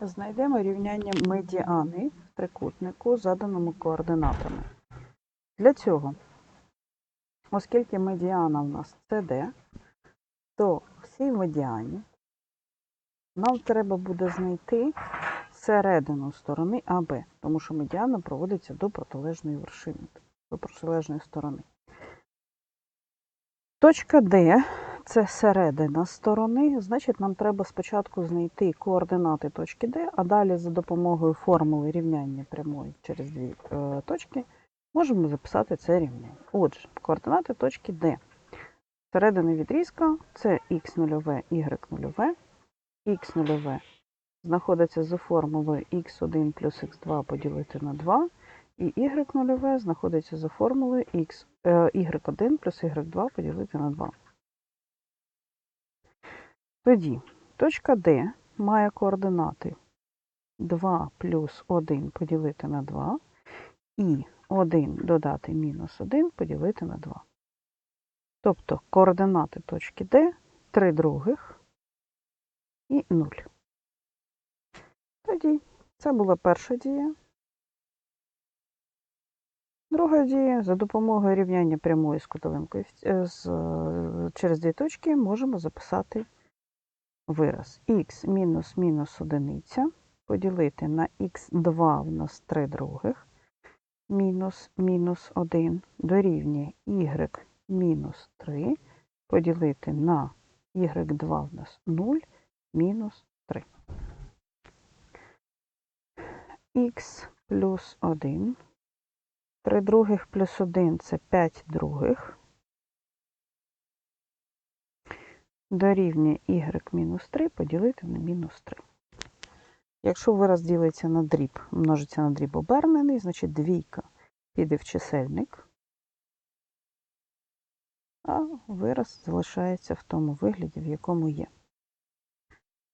Знайдемо рівняння медіани в трикутнику, заданому координатами. Для цього, оскільки медіана в нас CD, то в цій медіані нам треба буде знайти середину сторони АБ, тому що медіана проводиться до протилежної вершини, до протилежної сторони. Точка D це середина сторони, значить нам треба спочатку знайти координати точки D, а далі за допомогою формули рівняння прямої через дві е, точки можемо записати це рівняння. Отже, координати точки D. Середина відрізка це х0, y0. х0 знаходиться за формулою x1 плюс x2 поділити на 2, і y0 знаходиться за формулою е, y1 плюс y2 поділити на 2. Тоді точка D має координати 2 плюс 1 поділити на 2 і 1 додати мінус 1 поділити на 2. Тобто координати точки D 3 других і 0. Тоді це була перша дія. Друга дія за допомогою рівняння прямої з кутовим з, е, через дві точки можемо записати вираз х мінус мінус одиниця поділити на х2 в нас 3 других мінус мінус 1 дорівнює y мінус 3 поділити на y2 в нас 0 мінус 3. х плюс 1. 3 других плюс 1 це 5 других. Дорівнює y мінус 3 поділити на мінус 3. Якщо вираз ділиться на дріб, множиться на дріб обернений, значить двійка піде в чисельник, а вираз залишається в тому вигляді, в якому є.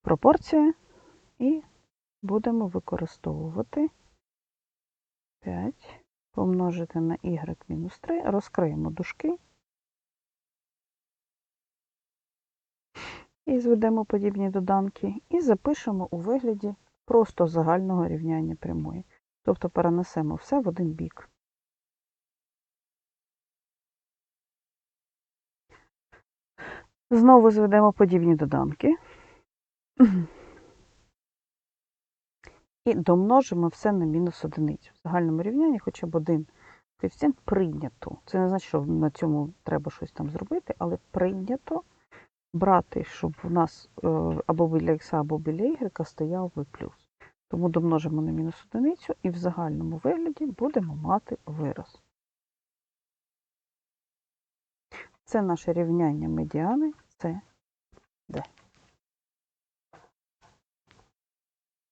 Пропорція і будемо використовувати 5 помножити на y мінус 3, розкриємо дужки і зведемо подібні доданки, і запишемо у вигляді просто загального рівняння прямої. Тобто перенесемо все в один бік. Знову зведемо подібні доданки. І домножимо все на мінус одиницю. В загальному рівнянні хоча б один коефіцієнт прийнято. Це не значить, що на цьому треба щось там зробити, але прийнято брати, щоб у нас е, або біля х, або біля y стояв v плюс. Тому домножимо на мінус одиницю і в загальному вигляді будемо мати вираз. Це наше рівняння медіани, це D.